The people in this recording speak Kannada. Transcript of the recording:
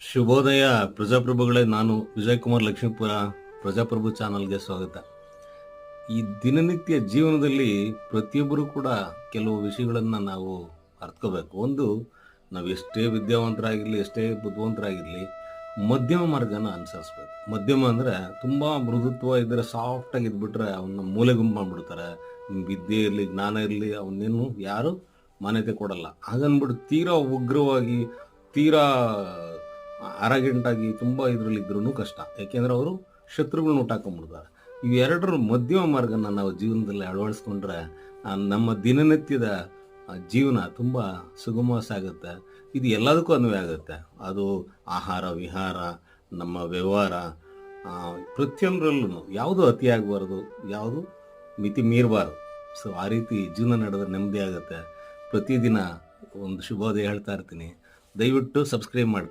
ಶುಭೋದಯ ಪ್ರಜಾಪ್ರಭುಗಳೇ, ನಾನು ವಿಜಯಕುಮಾರ್ ಲಕ್ಷ್ಮೀಪುರ ಪ್ರಜಾಪ್ರಭು ಚಾನಲ್ಗೆ ಸ್ವಾಗತ. ಈ ದಿನನಿತ್ಯ ಜೀವನದಲ್ಲಿ ಪ್ರತಿಯೊಬ್ಬರು ಕೂಡ ಕೆಲವು ವಿಷಯಗಳನ್ನು ನಾವು ಅರ್ಥಕೋಬೇಕು. ಒಂದು, ನಾವು ಎಷ್ಟೇ ವಿದ್ಯಾವಂತರಾಗಿರಲಿ, ಎಷ್ಟೇ ಬುದ್ಧಿವಂತರಾಗಿರಲಿ, ಮಧ್ಯಮ ಮಾರ್ಗನ ಅನುಸರಿಸ್ಬೇಕು. ಮಧ್ಯಮ ಅಂದರೆ ತುಂಬ ಮೃದುತ್ವ ಇದ್ದರೆ ಸಾಫ್ಟಾಗಿ ಇದ್ಬಿಟ್ರೆ ಅವನ್ನ ಮೂಲೆ ಗುಂಪು ಮಾಡ್ಬಿಡ್ತಾರೆ. ವಿದ್ಯೆ ಇರಲಿ, ಜ್ಞಾನ ಇರಲಿ ಅವನ್ನೇನು ಯಾರು ಮಾನ್ಯತೆ ಕೊಡಲ್ಲ. ಹಾಗನ್ಬಿಟ್ಟು ತೀರಾ ಉಗ್ರವಾಗಿ, ತೀರಾ ಅರಗೆಂಟಾಗಿ ತುಂಬ ಇದರಲ್ಲಿ ಇದ್ರೂ ಕಷ್ಟ. ಯಾಕೆಂದ್ರೆ ಅವರು ಶತ್ರುಗಳನ್ನ ಹುಟ್ಟಾಕೊಂಡ್ಬಿಡ್ತಾರೆ ಇವೆರಡರ ಮಧ್ಯಮ ಮಾರ್ಗನ ನಾವು ಜೀವನದಲ್ಲಿ ಅಳವಡಿಸ್ಕೊಂಡ್ರೆ ನಮ್ಮ ದಿನನಿತ್ಯದ ಜೀವನ ತುಂಬ ಸುಗಮ ಸಾಗುತ್ತೆ ಇದು ಎಲ್ಲದಕ್ಕೂ ಅನ್ವಯ ಆಗುತ್ತೆ. ಅದು ಆಹಾರ, ವಿಹಾರ, ನಮ್ಮ ವ್ಯವಹಾರ ಪ್ರತಿಯೊಂದರಲ್ಲೂ ಯಾವುದು ಅತಿಯಾಗಬಾರ್ದು, ಯಾವುದು ಮಿತಿ ಮೀರಬಾರ್ದು. ಸೊ ಆ ರೀತಿ ಜೀವನ ನಡೆದ್ರೆ ನೆಮ್ಮದಿ ಆಗುತ್ತೆ. ಪ್ರತಿದಿನ ಒಂದು ಶುಭೋದಯ ಹೇಳ್ತಾ ಇರ್ತೀನಿ. ದಯವಿಟ್ಟು ಸಬ್ಸ್ಕ್ರೈಬ್ ಮಾಡಿ